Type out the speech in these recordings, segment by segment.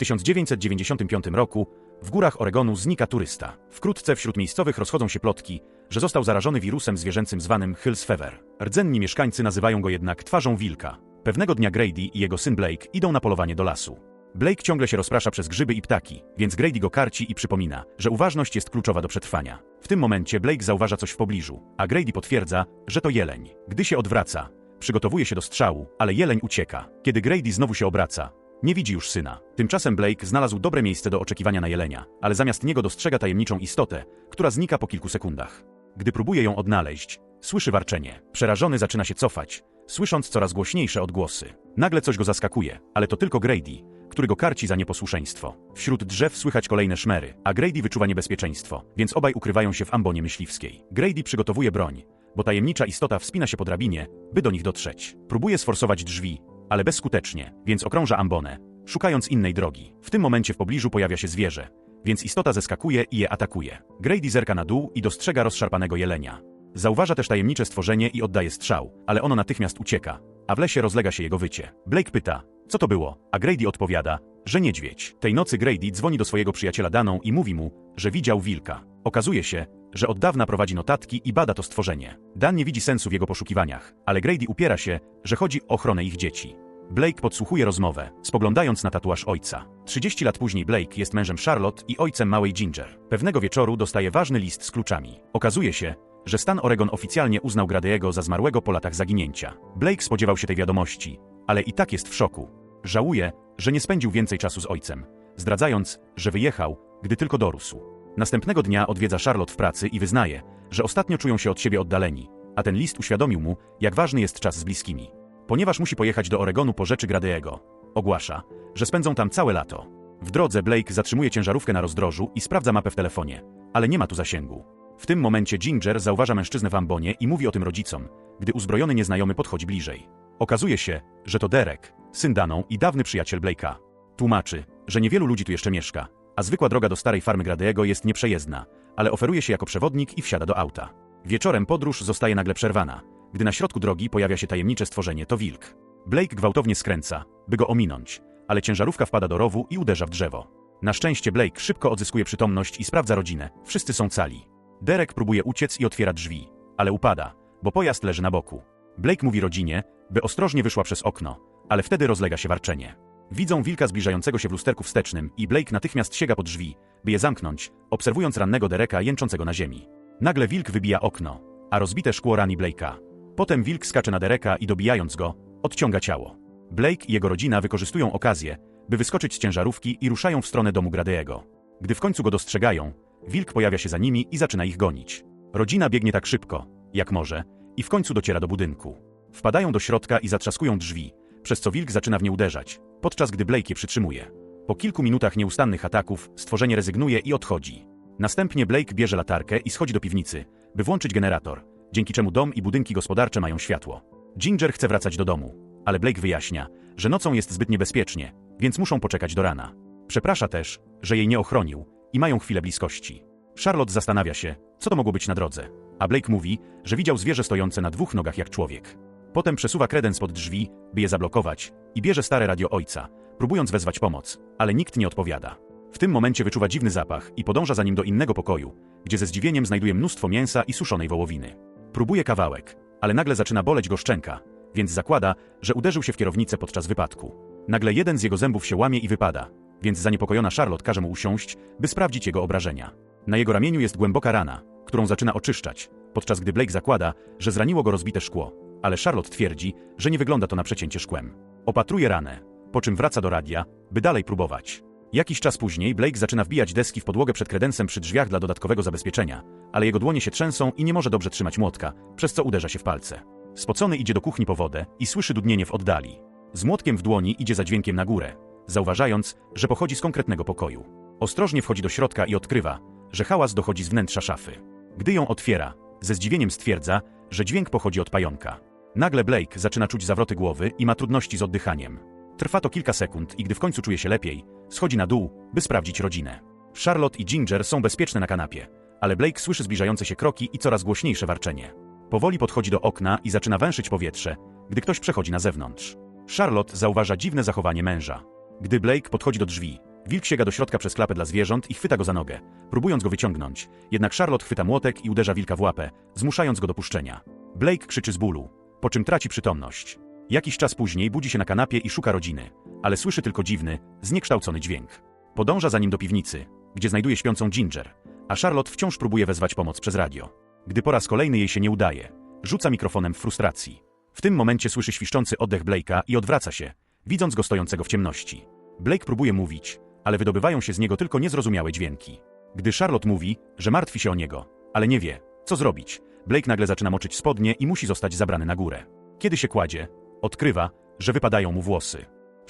1995 roku w górach Oregonu znika turysta. Wkrótce wśród miejscowych rozchodzą się plotki, że został zarażony wirusem zwierzęcym zwanym Hills Fever. Rdzenni mieszkańcy nazywają go jednak twarzą wilka. Pewnego dnia Grady i jego syn Blake idą na polowanie do lasu. Blake ciągle się rozprasza przez grzyby i ptaki, więc Grady go karci i przypomina, że uważność jest kluczowa do przetrwania. W tym momencie Blake zauważa coś w pobliżu, a Grady potwierdza, że to jeleń. Gdy się odwraca, przygotowuje się do strzału, ale jeleń ucieka. Kiedy Grady znowu się obraca, nie widzi już syna. Tymczasem Blake znalazł dobre miejsce do oczekiwania na jelenia, ale zamiast niego dostrzega tajemniczą istotę, która znika po kilku sekundach. Gdy próbuje ją odnaleźć, słyszy warczenie. Przerażony zaczyna się cofać, słysząc coraz głośniejsze odgłosy. Nagle coś go zaskakuje, ale to tylko Grady, który go karci za nieposłuszeństwo. Wśród drzew słychać kolejne szmery, a Grady wyczuwa niebezpieczeństwo, więc obaj ukrywają się w ambonie myśliwskiej. Grady przygotowuje broń, bo tajemnicza istota wspina się po drabinie, by do nich dotrzeć. Próbuje sforsować drzwi, ale bezskutecznie, więc okrąża ambonę, szukając innej drogi. W tym momencie w pobliżu pojawia się zwierzę, więc istota zeskakuje i je atakuje. Grady zerka na dół i dostrzega rozszarpanego jelenia. Zauważa też tajemnicze stworzenie i oddaje strzał, ale ono natychmiast ucieka, a w lesie rozlega się jego wycie. Blake pyta, co to było, a Grady odpowiada, że niedźwiedź. Tej nocy Grady dzwoni do swojego przyjaciela Daną i mówi mu, że widział wilka. Okazuje się, że od dawna prowadzi notatki i bada to stworzenie. Dan nie widzi sensu w jego poszukiwaniach, ale Grady upiera się, że chodzi o ochronę ich dzieci. Blake podsłuchuje rozmowę, spoglądając na tatuaż ojca. 30 lat później Blake jest mężem Charlotte i ojcem małej Ginger. Pewnego wieczoru dostaje ważny list z kluczami. Okazuje się, że stan Oregon oficjalnie uznał Grady'ego za zmarłego po latach zaginięcia. Blake spodziewał się tej wiadomości, ale i tak jest w szoku. Żałuje, że nie spędził więcej czasu z ojcem, zdradzając, że wyjechał, gdy tylko dorósł. Następnego dnia odwiedza Charlotte w pracy i wyznaje, że ostatnio czują się od siebie oddaleni, a ten list uświadomił mu, jak ważny jest czas z bliskimi. Ponieważ musi pojechać do Oregonu po rzeczy Grady'ego, ogłasza, że spędzą tam całe lato. W drodze Blake zatrzymuje ciężarówkę na rozdrożu i sprawdza mapę w telefonie, ale nie ma tu zasięgu. W tym momencie Ginger zauważa mężczyznę w ambonie i mówi o tym rodzicom, gdy uzbrojony nieznajomy podchodzi bliżej. Okazuje się, że to Derek, syn Daną i dawny przyjaciel Blake'a. Tłumaczy, że niewielu ludzi tu jeszcze mieszka, a zwykła droga do starej farmy Grady'ego jest nieprzejezdna, ale oferuje się jako przewodnik i wsiada do auta. Wieczorem podróż zostaje nagle przerwana, gdy na środku drogi pojawia się tajemnicze stworzenie to wilk. Blake gwałtownie skręca, by go ominąć, ale ciężarówka wpada do rowu i uderza w drzewo. Na szczęście Blake szybko odzyskuje przytomność i sprawdza rodzinę. Wszyscy są cali. Derek próbuje uciec i otwiera drzwi, ale upada, bo pojazd leży na boku. Blake mówi rodzinie, by ostrożnie wyszła przez okno, ale wtedy rozlega się warczenie. Widzą wilka zbliżającego się w lusterku wstecznym i Blake natychmiast sięga po drzwi, by je zamknąć, obserwując rannego Dereka jęczącego na ziemi. Nagle wilk wybija okno, a rozbite szkło rani Blake'a. Potem wilk skacze na Dereka i dobijając go, odciąga ciało. Blake i jego rodzina wykorzystują okazję, by wyskoczyć z ciężarówki i ruszają w stronę domu Grady'ego. Gdy w końcu go dostrzegają, wilk pojawia się za nimi i zaczyna ich gonić. Rodzina biegnie tak szybko, jak może, i w końcu dociera do budynku. Wpadają do środka i zatrzaskują drzwi, przez co wilk zaczyna w nie uderzać, podczas gdy Blake je przytrzymuje. Po kilku minutach nieustannych ataków stworzenie rezygnuje i odchodzi. Następnie Blake bierze latarkę i schodzi do piwnicy, by włączyć generator, dzięki czemu dom i budynki gospodarcze mają światło. Ginger chce wracać do domu, ale Blake wyjaśnia, że nocą jest zbyt niebezpiecznie, więc muszą poczekać do rana. Przeprasza też, że jej nie ochronił i mają chwilę bliskości. Charlotte zastanawia się, co to mogło być na drodze, a Blake mówi, że widział zwierzę stojące na dwóch nogach jak człowiek. Potem przesuwa kredens pod drzwi, by je zablokować, i bierze stare radio ojca, próbując wezwać pomoc, ale nikt nie odpowiada. W tym momencie wyczuwa dziwny zapach i podąża za nim do innego pokoju, gdzie ze zdziwieniem znajduje mnóstwo mięsa i suszonej wołowiny. Próbuje kawałek, ale nagle zaczyna boleć go szczęka, więc zakłada, że uderzył się w kierownicę podczas wypadku. Nagle jeden z jego zębów się łamie i wypada, więc zaniepokojona Charlotte każe mu usiąść, by sprawdzić jego obrażenia. Na jego ramieniu jest głęboka rana, którą zaczyna oczyszczać, podczas gdy Blake zakłada, że zraniło go rozbite szkło, ale Charlotte twierdzi, że nie wygląda to na przecięcie szkłem. Opatruje ranę, po czym wraca do radia, by dalej próbować. Jakiś czas później Blake zaczyna wbijać deski w podłogę przed kredensem przy drzwiach dla dodatkowego zabezpieczenia, ale jego dłonie się trzęsą i nie może dobrze trzymać młotka, przez co uderza się w palce. Spocony idzie do kuchni po wodę i słyszy dudnienie w oddali. Z młotkiem w dłoni idzie za dźwiękiem na górę, zauważając, że pochodzi z konkretnego pokoju. Ostrożnie wchodzi do środka i odkrywa, że hałas dochodzi z wnętrza szafy. Gdy ją otwiera, ze zdziwieniem stwierdza, że dźwięk pochodzi od pająka. Nagle Blake zaczyna czuć zawroty głowy i ma trudności z oddychaniem. Trwa to kilka sekund i gdy w końcu czuje się lepiej, schodzi na dół, by sprawdzić rodzinę. Charlotte i Ginger są bezpieczne na kanapie, ale Blake słyszy zbliżające się kroki i coraz głośniejsze warczenie. Powoli podchodzi do okna i zaczyna węszyć powietrze, gdy ktoś przechodzi na zewnątrz. Charlotte zauważa dziwne zachowanie męża. Gdy Blake podchodzi do drzwi, Wilk sięga do środka przez klapę dla zwierząt i chwyta go za nogę, próbując go wyciągnąć. Jednak Charlotte chwyta młotek i uderza wilka w łapę, zmuszając go do puszczenia. Blake krzyczy z bólu, po czym traci przytomność. Jakiś czas później budzi się na kanapie i szuka rodziny, ale słyszy tylko dziwny, zniekształcony dźwięk. Podąża za nim do piwnicy, gdzie znajduje śpiącą Ginger, a Charlotte wciąż próbuje wezwać pomoc przez radio. Gdy po raz kolejny jej się nie udaje, rzuca mikrofonem w frustracji. W tym momencie słyszy świszczący oddech Blake'a i odwraca się, widząc go stojącego w ciemności. Blake próbuje mówić, ale wydobywają się z niego tylko niezrozumiałe dźwięki. Gdy Charlotte mówi, że martwi się o niego, ale nie wie, co zrobić, Blake nagle zaczyna moczyć spodnie i musi zostać zabrany na górę. Kiedy się kładzie, odkrywa, że wypadają mu włosy.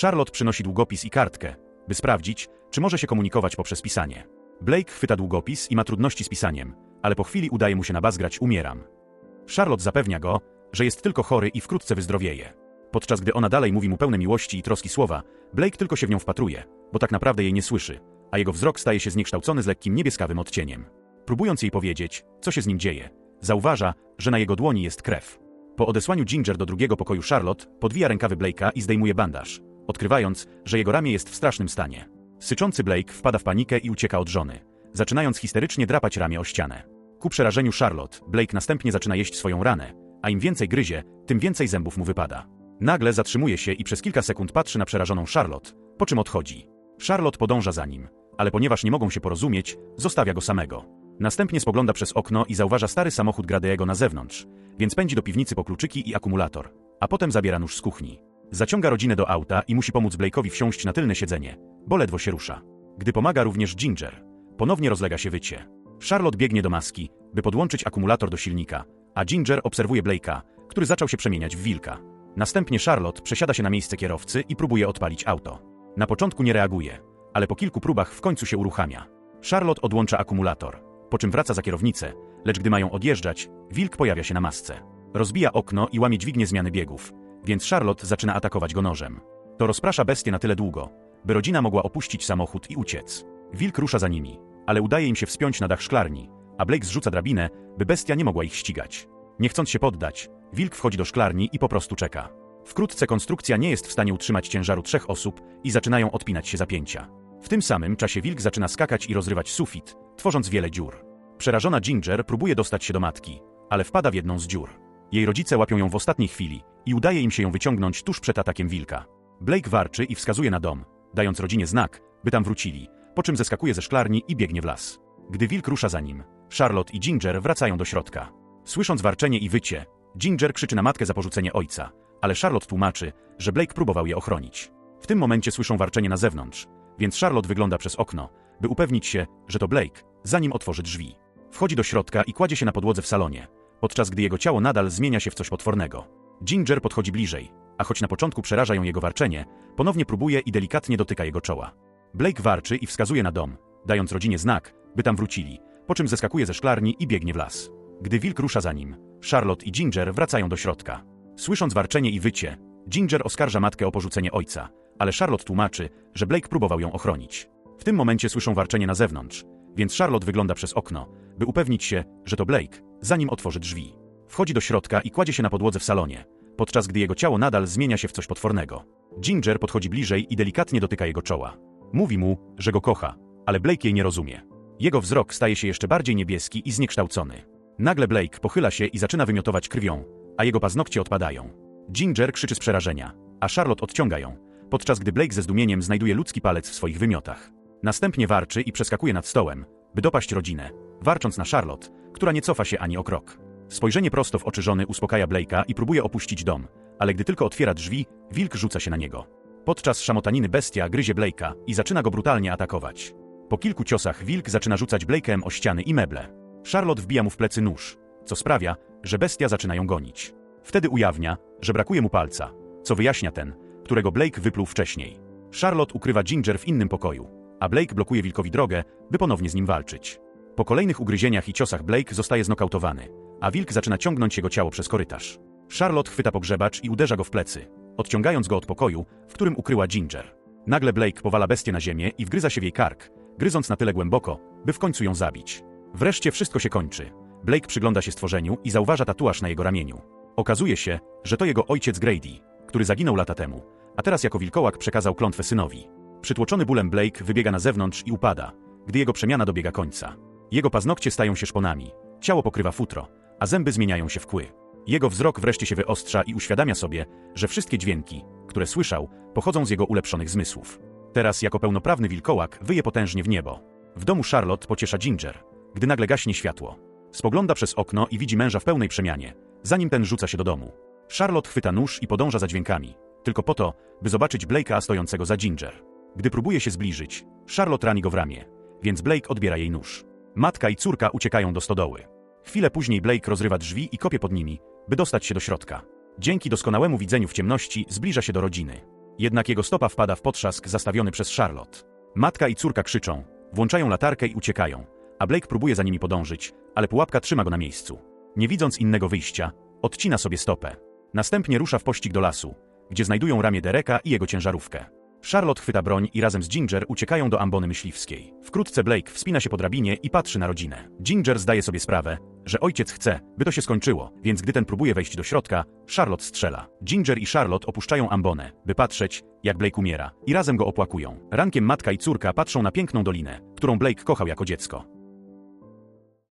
Charlotte przynosi długopis i kartkę, by sprawdzić, czy może się komunikować poprzez pisanie. Blake chwyta długopis i ma trudności z pisaniem, ale po chwili udaje mu się na bas grać umieram. Charlotte zapewnia go, że jest tylko chory i wkrótce wyzdrowieje. Podczas gdy ona dalej mówi mu pełne miłości i troski słowa, Blake tylko się w nią wpatruje, bo tak naprawdę jej nie słyszy, a jego wzrok staje się zniekształcony z lekkim niebieskawym odcieniem. Próbując jej powiedzieć, co się z nim dzieje, zauważa, że na jego dłoni jest krew. Po odesłaniu Ginger do drugiego pokoju Charlotte podwija rękawy Blake'a i zdejmuje bandaż, odkrywając, że jego ramię jest w strasznym stanie. Syczący Blake wpada w panikę i ucieka od żony, zaczynając histerycznie drapać ramię o ścianę. Ku przerażeniu Charlotte, Blake następnie zaczyna jeść swoją ranę, a im więcej gryzie, tym więcej zębów mu wypada. Nagle zatrzymuje się i przez kilka sekund patrzy na przerażoną Charlotte, po czym odchodzi. Charlotte podąża za nim, ale ponieważ nie mogą się porozumieć, zostawia go samego. Następnie spogląda przez okno i zauważa stary samochód Gradeego na zewnątrz, więc pędzi do piwnicy po kluczyki i akumulator, a potem zabiera nóż z kuchni. Zaciąga rodzinę do auta i musi pomóc Blake'owi wsiąść na tylne siedzenie, bo ledwo się rusza. Gdy pomaga również Ginger, ponownie rozlega się wycie. Charlotte biegnie do maski, by podłączyć akumulator do silnika, a Ginger obserwuje Blake'a, który zaczął się przemieniać w wilka. Następnie Charlotte przesiada się na miejsce kierowcy i próbuje odpalić auto. Na początku nie reaguje, ale po kilku próbach w końcu się uruchamia. Charlotte odłącza akumulator, po czym wraca za kierownicę, lecz gdy mają odjeżdżać, wilk pojawia się na masce. Rozbija okno i łamie dźwignię zmiany biegów, więc Charlotte zaczyna atakować go nożem. To rozprasza bestię na tyle długo, by rodzina mogła opuścić samochód i uciec. Wilk rusza za nimi, ale udaje im się wspiąć na dach szklarni, a Blake zrzuca drabinę, by bestia nie mogła ich ścigać. Nie chcąc się poddać, wilk wchodzi do szklarni i po prostu czeka. Wkrótce konstrukcja nie jest w stanie utrzymać ciężaru trzech osób i zaczynają odpinać się zapięcia. W tym samym czasie wilk zaczyna skakać i rozrywać sufit, tworząc wiele dziur. Przerażona Ginger próbuje dostać się do matki, ale wpada w jedną z dziur. Jej rodzice łapią ją w ostatniej chwili i udaje im się ją wyciągnąć tuż przed atakiem wilka. Blake warczy i wskazuje na dom, dając rodzinie znak, by tam wrócili, po czym zeskakuje ze szklarni i biegnie w las. Gdy wilk rusza za nim, Charlotte i Ginger wracają do środka. Słysząc warczenie i wycie, Ginger krzyczy na matkę za porzucenie ojca, ale Charlotte tłumaczy, że Blake próbował je ochronić. W tym momencie słyszą warczenie na zewnątrz, więc Charlotte wygląda przez okno, by upewnić się, że to Blake, zanim otworzy drzwi. Wchodzi do środka i kładzie się na podłodze w salonie, podczas gdy jego ciało nadal zmienia się w coś potwornego. Ginger podchodzi bliżej, a choć na początku przeraża ją jego warczenie, ponownie próbuje i delikatnie dotyka jego czoła. Blake warczy i wskazuje na dom, dając rodzinie znak, by tam wrócili, po czym zeskakuje ze szklarni i biegnie w las. Gdy wilk rusza za nim, Charlotte i Ginger wracają do środka. Słysząc warczenie i wycie, Ginger oskarża matkę o porzucenie ojca, ale Charlotte tłumaczy, że Blake próbował ją ochronić. W tym momencie słyszą warczenie na zewnątrz, więc Charlotte wygląda przez okno, by upewnić się, że to Blake, zanim otworzy drzwi. Wchodzi do środka i kładzie się na podłodze w salonie, podczas gdy jego ciało nadal zmienia się w coś potwornego. Ginger podchodzi bliżej i delikatnie dotyka jego czoła. Mówi mu, że go kocha, ale Blake jej nie rozumie. Jego wzrok staje się jeszcze bardziej niebieski i zniekształcony. Nagle Blake pochyla się i zaczyna wymiotować krwią, a jego paznokcie odpadają. Ginger krzyczy z przerażenia, a Charlotte odciąga ją, podczas gdy Blake ze zdumieniem znajduje ludzki palec w swoich wymiotach. Następnie warczy i przeskakuje nad stołem, by dopaść rodzinę, warcząc na Charlotte, która nie cofa się ani o krok. Spojrzenie prosto w oczy żony uspokaja Blake'a i próbuje opuścić dom, ale gdy tylko otwiera drzwi, wilk rzuca się na niego. Podczas szamotaniny bestia gryzie Blake'a i zaczyna go brutalnie atakować. Po kilku ciosach wilk zaczyna rzucać Blake'em o ściany i meble. Charlotte wbija mu w plecy nóż, co sprawia, że bestia zaczyna ją gonić. Wtedy ujawnia, że brakuje mu palca, co wyjaśnia ten, którego Blake wypluł wcześniej. Charlotte ukrywa Ginger w innym pokoju, a Blake blokuje wilkowi drogę, by ponownie z nim walczyć. Po kolejnych ugryzieniach i ciosach Blake zostaje znokautowany, a wilk zaczyna ciągnąć jego ciało przez korytarz. Charlotte chwyta pogrzebacz i uderza go w plecy, odciągając go od pokoju, w którym ukryła Ginger. Nagle Blake powala bestię na ziemię i wgryza się w jej kark, gryząc na tyle głęboko, by w końcu ją zabić. Wreszcie wszystko się kończy. Blake przygląda się stworzeniu i zauważa tatuaż na jego ramieniu. Okazuje się, że to jego ojciec Grady, który zaginął lata temu, a teraz jako wilkołak przekazał klątwę synowi. Przytłoczony bólem Blake wybiega na zewnątrz i upada, gdy jego przemiana dobiega końca. Jego paznokcie stają się szponami, ciało pokrywa futro, a zęby zmieniają się w kły. Jego wzrok wreszcie się wyostrza i uświadamia sobie, że wszystkie dźwięki, które słyszał, pochodzą z jego ulepszonych zmysłów. Teraz jako pełnoprawny wilkołak wyje potężnie w niebo. W domu Charlotte pociesza Ginger, gdy nagle gaśnie światło. Spogląda przez okno i widzi męża w pełnej przemianie, zanim ten rzuca się do domu. Charlotte chwyta nóż i podąża za dźwiękami, tylko po to, by zobaczyć Blake'a stojącego za Ginger. Gdy próbuje się zbliżyć, Charlotte rani go w ramię, więc Blake odbiera jej nóż. Matka i córka uciekają do stodoły. Chwilę później Blake rozrywa drzwi i kopie pod nimi, by dostać się do środka. Dzięki doskonałemu widzeniu w ciemności zbliża się do rodziny. Jednak jego stopa wpada w potrzask zastawiony przez Charlotte. Matka i córka krzyczą, włączają latarkę i uciekają, a Blake próbuje za nimi podążyć, ale pułapka trzyma go na miejscu. Nie widząc innego wyjścia, odcina sobie stopę. Następnie rusza w pościg do lasu, gdzie znajdują ramię Dereka i jego ciężarówkę. Charlotte chwyta broń i razem z Ginger uciekają do ambony myśliwskiej. Wkrótce Blake wspina się po drabinie i patrzy na rodzinę. Ginger zdaje sobie sprawę, że ojciec chce, by to się skończyło, więc gdy ten próbuje wejść do środka, Charlotte strzela. Ginger i Charlotte opuszczają ambonę, by patrzeć, jak Blake umiera, i razem go opłakują. Rankiem matka i córka patrzą na piękną dolinę, którą Blake kochał jako dziecko.